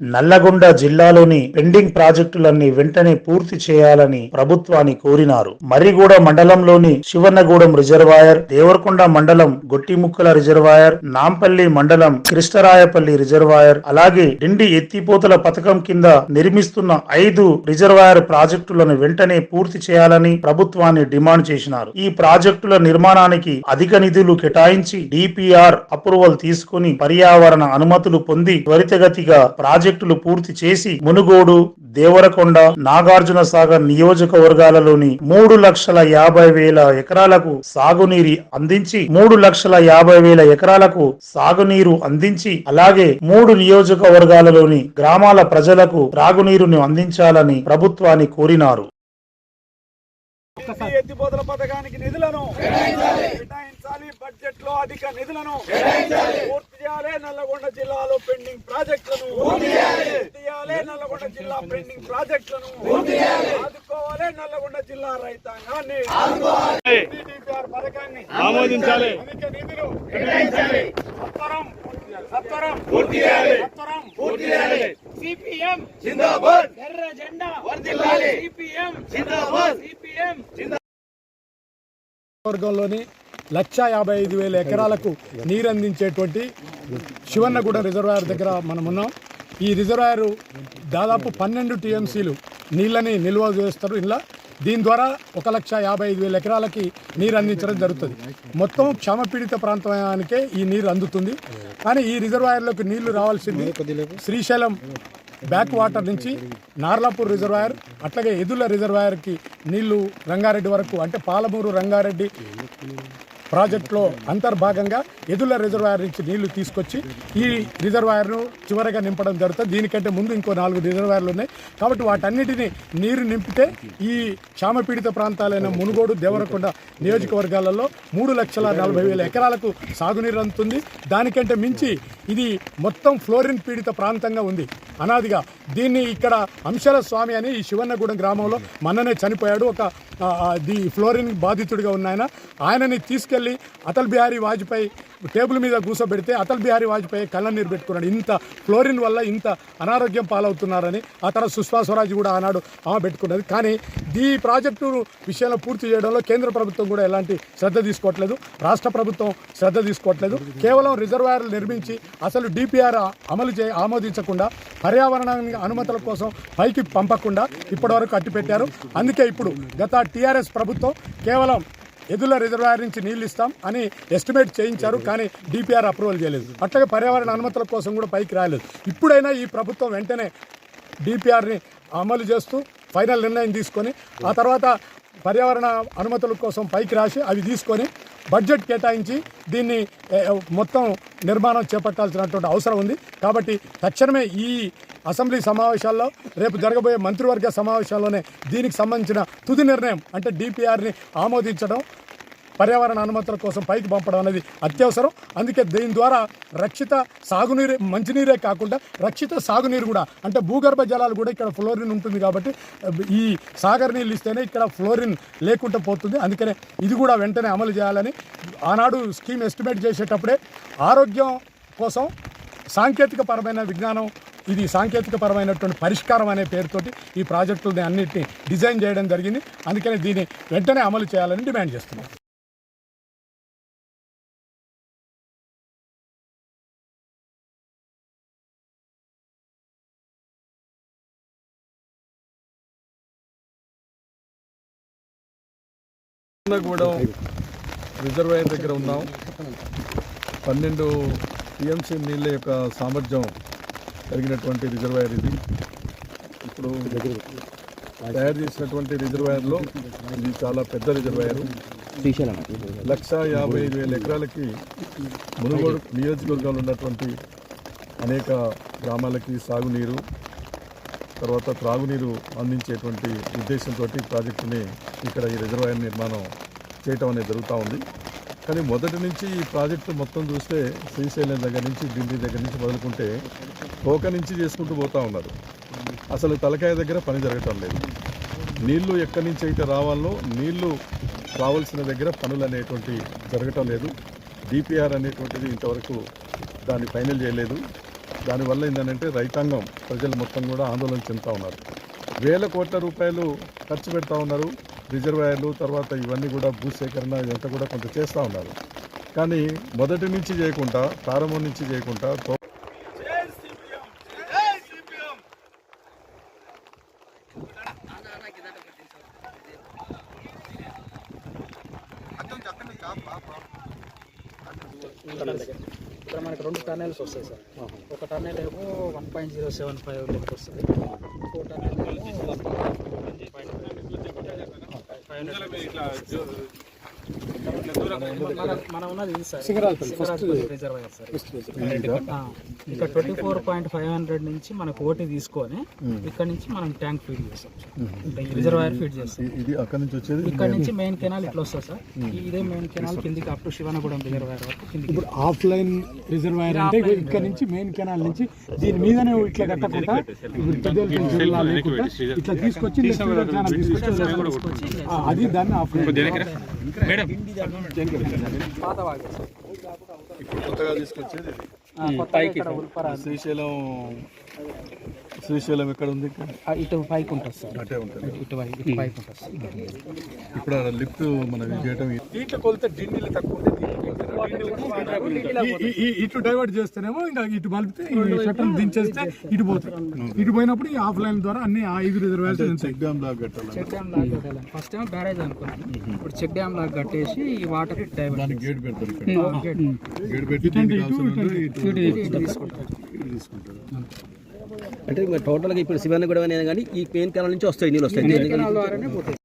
నల్లగొండ జిల్లాలోని పెండింగ్ ప్రాజెక్టులన్నీ వెంటనే పూర్తి చేయాలని ప్రభుత్వాన్ని కోరినారు. మర్రిగూడ మండలంలోని శివన్నగూడెం రిజర్వాయర్ దేవరకొండ మండలం గొట్టిముక్కల రిజర్వాయర్ నాంపల్లి మండలం కృష్ణరాయపల్లి రిజర్వాయర్ అలాగే డిండి ఎత్తిపోతల పథకం కింద నిర్మిస్తున్న ఐదు రిజర్వాయర్ ప్రాజెక్టులను వెంటనే పూర్తి చేయాలని ప్రభుత్వాన్ని డిమాండ్ చేసినారు. ఈ ప్రాజెక్టుల నిర్మాణానికి అధిక నిధులు కేటాయించి డిపిఆర్ అప్రూవల్ తీసుకుని పర్యావరణ అనుమతులు పొంది త్వరితగతిగా ప్రాజెక్టులు పూర్తి చేసి మునుగోడు దేవరకొండ నాగార్జున సాగర్ నియోజకవర్గాలలోని మూడు లక్షల యాభై వేల ఎకరాలకు సాగునీరు అందించి మూడు లక్షల యాభై వేల ఎకరాలకు సాగునీరు అందించి అలాగే మూడు నియోజకవర్గాలలోని గ్రామాల ప్రజలకు త్రాగునీరుని అందించాలని ప్రభుత్వాన్ని కోరినారు. ఎత్తిపోతల పథకానికి నిధులను బడ్జెట్లో అధిక నిధులను పూర్తి చేయాలి నల్లగొండ జిల్లాలో పెండింగ్ ప్రాజెక్టులను. పూర్తి చేయాలి నల్లగొండ జిల్లా పెండింగ్ ప్రాజెక్టులను. ఆదుకోవాలి నల్లగొండ జిల్లా రైతాంగాన్ని. పథకాన్ని ఆమోదించాలి. అధిక నిధులు కేటాయించాలి. సత్వరం సత్వరం పూర్తి చేయాలి సత్వరం. పూర్తి చేయాలి సిపిఎం. జిందాబాద్. ఎర్ర జెండా వర్ధిల్లాలి. సిపిఎం. జిందాబాద్. సిపిఎం. వర్గంలోని లక్ష యాభై ఐదు వేల ఎకరాలకు నీరు అందించేటువంటి శివన్నగూడెం రిజర్వాయర్ దగ్గర మనం ఉన్నాం. ఈ రిజర్వాయర్ దాదాపు పన్నెండు టీఎంసీలు నీళ్ళని నిల్వ చేస్తారు. ఇలా దీని ద్వారా ఒక లక్ష యాభై ఐదు వేల ఎకరాలకి నీరు అందించడం జరుగుతుంది. మొత్తం క్షమపీడిత ప్రాంతానికే ఈ నీరు అందుతుంది. కానీ ఈ రిజర్వాయర్లోకి నీళ్ళు రావాల్సింది శ్రీశైలం బ్యాక్ వాటర్ నుంచి నార్లాపూర్ రిజర్వాయర్ అట్లాగే ఎదుల రిజర్వాయర్కి నీళ్ళు రంగారెడ్డి వరకు అంటే పాలమూరు రంగారెడ్డి ప్రాజెక్టులో అంతర్భాగంగా ఎదుల రిజర్వాయర్ నుంచి నీళ్ళు తీసుకొచ్చి ఈ రిజర్వాయర్ను చివరగా నింపడం జరుగుతుంది. దీనికంటే ముందు ఇంకో నాలుగు రిజర్వాయర్లు ఉన్నాయి. కాబట్టి వాటన్నిటిని నీరు నింపితే ఈ క్షామపీడిత ప్రాంతాలైన మునుగోడు దేవరకొండ నియోజకవర్గాలలో మూడు లక్షల నలభై వేల ఎకరాలకు సాగునీరు అందుతుంది. దానికంటే మించి ఇది మొత్తం ఫ్లోరిన్ పీడిత ప్రాంతంగా ఉంది. అనాదిగా దీన్ని ఇక్కడ అంశల స్వామి అని ఈ శివన్నగూడెం గ్రామంలో మొన్ననే చనిపోయాడు. ఒక ది ఫ్లోరిన్ బాధితుడిగా ఉన్న ఆయన. ఆయనని తీసుకెళ్ళి అటల్ బిహారీ వాజ్పేయి టేబుల్ మీద కూర్చోబెడితే అటల్ బిహారీ వాజ్పేయి కళ్ళనీరు పెట్టుకున్నాడు. ఇంత ఫ్లోరిన్ వల్ల ఇంత అనారోగ్యం పాలవుతున్నారని ఆ తర్వాత సుష్మా స్వరాజ్ కూడా ఆనాడు ఆమె పెట్టుకున్నది. కానీ ఈ ప్రాజెక్టు విషయంలో పూర్తి చేయడంలో కేంద్ర ప్రభుత్వం కూడా ఎలాంటి శ్రద్ధ తీసుకోవట్లేదు. రాష్ట్ర ప్రభుత్వం శ్రద్ధ తీసుకోవట్లేదు. కేవలం రిజర్వాయర్లు నిర్మించి అసలు డిపిఆర్ అమలు చే ఆమోదించకుండా పర్యావరణానికి అనుమతుల కోసం పైకి పంపకుండా ఇప్పటివరకు కట్టిపెట్టారు. అందుకే ఇప్పుడు గత టీఆర్ఎస్ ప్రభుత్వం కేవలం ఎదుల రిజర్వాయర్ నుంచి నీళ్ళు ఇస్తాం అని ఎస్టిమేట్ చేయించారు కానీ డిపిఆర్ అప్రూవల్ చేయలేదు. అట్లాగే పర్యావరణ అనుమతుల కోసం కూడా పైకి రాలేదు. ఇప్పుడైనా ఈ ప్రభుత్వం వెంటనే డిపిఆర్ని అమలు చేస్తూ ఫైనల్ నిర్ణయం తీసుకొని ఆ తర్వాత పర్యావరణ అనుమతుల కోసం పైకి రాసి అవి తీసుకొని బడ్జెట్ కేటాయించి దీన్ని మొత్తం నిర్మాణం చేపట్టాల్సినటువంటి అవసరం ఉంది. కాబట్టి తక్షణమే ఈ అసెంబ్లీ సమావేశాల్లో రేపు జరగబోయే మంత్రివర్గ సమావేశాల్లోనే దీనికి సంబంధించిన తుది నిర్ణయం అంటే డిపిఆర్ని ఆమోదించడం పర్యావరణ అనుమతుల కోసం పైకి పంపడం అనేది అత్యవసరం. అందుకే దీని ద్వారా రక్షిత సాగునీరే మంచినీరే కాకుండా రక్షిత సాగునీరు కూడా అంటే భూగర్భ జలాలు కూడా ఇక్కడ ఫ్లోరిన్ ఉంటుంది కాబట్టి ఈ సాగర్ నీళ్ళు ఇస్తేనే ఇక్కడ ఫ్లోరిన్ లేకుండా పోతుంది. అందుకనే ఇది కూడా వెంటనే అమలు చేయాలని ఆనాడు స్కీమ్ ఎస్టిమేట్ చేసేటప్పుడే ఆరోగ్యం కోసం సాంకేతిక పరమైన విజ్ఞానం ఇది సాంకేతిక పరమైనటువంటి పరిష్కారం అనే పేరుతోటి ఈ ప్రాజెక్టులని అన్నింటినీ డిజైన్ చేయడం జరిగింది. అందుకని దీన్ని వెంటనే అమలు చేయాలని డిమాండ్ చేస్తున్నాం. కూడా రిజర్వాయర్ దగ్గర ఉన్నాం. పన్నెండు టీఎంసీ నీళ్ళ యొక్క సామర్థ్యం కలిగినటువంటి రిజర్వాయర్ ఇది. ఇప్పుడు తయారు చేసినటువంటి రిజర్వాయర్లో ఇది చాలా పెద్ద రిజర్వాయర్. లక్ష యాభై ఐదు వేల ఎకరాలకి మునుగోడు నియోజకవర్గంలో ఉన్నటువంటి అనేక గ్రామాలకి సాగునీరు తర్వాత త్రాగునీరు అందించేటువంటి ఉద్దేశంతో ప్రాజెక్టుని ఇక్కడ ఈ రిజర్వాయర్ నిర్మాణం చేయటం అనేది జరుగుతూ ఉంది. కానీ మొదటి నుంచి ఈ ప్రాజెక్టు మొత్తం చూస్తే శ్రీశైలం దగ్గర నుంచి ఢిల్లీ దగ్గర నుంచి మొదలుకుంటే తోక నుంచి చేసుకుంటూ పోతూ ఉన్నారు. అసలు తలకాయ దగ్గర పని జరగటం లేదు. నీళ్ళు ఎక్కడి నుంచి అయితే రావాలో నీళ్ళు రావాల్సిన దగ్గర పనులు అనేటువంటి జరగటం లేదు. డిపిఆర్ అనేటువంటిది ఇంతవరకు దాన్ని ఫైనల్ చేయలేదు. దానివల్ల ఏంటంటే రైతాంగం ప్రజలు మొత్తం కూడా ఆందోళన చెందుతూ ఉన్నారు. వేల కోట్ల రూపాయలు ఖర్చు పెడతా ఉన్నారు. రిజర్వాయర్లు తర్వాత ఇవన్నీ కూడా భూసేకరణ ఇదంతా కూడా కొంత చేస్తూ ఉన్నారు. కానీ మొదటి నుంచి చేయకుండా ప్రారంభం నుంచి చేయకుండా తో- ఇక్కడ మనకి రెండు టర్నల్స్ వస్తాయి సార్. ఒక టర్నల్ ఏమో one point zero seven five లెక్క వస్తుంది. ఇంకో టర్నల్ ఏమో మన- మనం ఉన్నది ఇది సార్ సింగరాజపల్లి రిజర్వాయర్ సార్ ఆ, ఇక్కడ twenty four point five hundred నుంచి మనకు ఓటీ తీసుకొని ఇక్కడ నుంచి మనం ట్యాంక్ ఫీడ్ చేస్తాం. రిజర్వాయర్ ఫీడ్ చేస్తాం. ఇ- ఇది అక్కడి నుంచి వచ్చేది? ఇక్కడ నుంచి మెయిన్ కెనాల్ ఇట్లా వస్తుంది సార్. ఇదే మెయిన్ కెనాల్ కిందికి అప్ టు శివనగూడెం రిజర్వాయర్ వరకు కిందికి ఇప్పుడు ఆఫ్లైన్ రిజర్వాయర్ అంటే ఇక్కడ నుంచి మెయిన్ కెనాల్ నుంచి దీని మీదనే ఇట్లా కట్టకుండా ఇప్పుడు పెద్దోళ్ళ జిల్లా లేకుండా ఇట్లా తీసుకొచ్చి తీసుకొచ్చి ఆ, అది దాన్ని ఆఫ్లైన్ పాత వాగే సార్ ఇప్పుడు కొత్తగా తీసుకొచ్చేది శ్రీశైలం శ్రీశైలం ఎక్కడ ఉంది? ఇటు పైకి ఉంటుంది సార్. అటే ఉంటుంది. ఇటు ఇటు పైకి ఉంటుంది సార్. ఇప్పుడు లిఫ్ట్ మనం చేయటం దీంట్లో కొలితే డిండిలు తక్కువ ఇటు డైవర్ట్ చేస్తేనేమో ఇంకా ఇటు మలిపితే షట్టర్ దించేస్తే ఇటు పోతాయి. ఇటు పోయినప్పుడు ఈ ఆఫ్లైన్ ద్వారా అన్ని ఆ ఐదు ఉంటాయి. చెక్ డ్యామ్ లాగా కట్టాలి చెక్ డ్యామ్ లాగా కట్టాలి. ఫస్ట్ ఏమో బ్యారేజ్ అనుకున్నాం ఇప్పుడు చెక్ డ్యామ్ లాగా కట్టేసి ఈ వాటర్ డైవర్ట్ దానికి గేట్ పెడతారు ఇక్కడ. గేట్ పెట్టి ఇటు ఇటు తీసుకుంటారు. అంటే టోటల్గా ఇప్పుడు శివన్న కూడా కానీ ఈ పెయిన్ కెనాల్ నుంచి వస్తాయి నీళ్ళు వస్తాయి.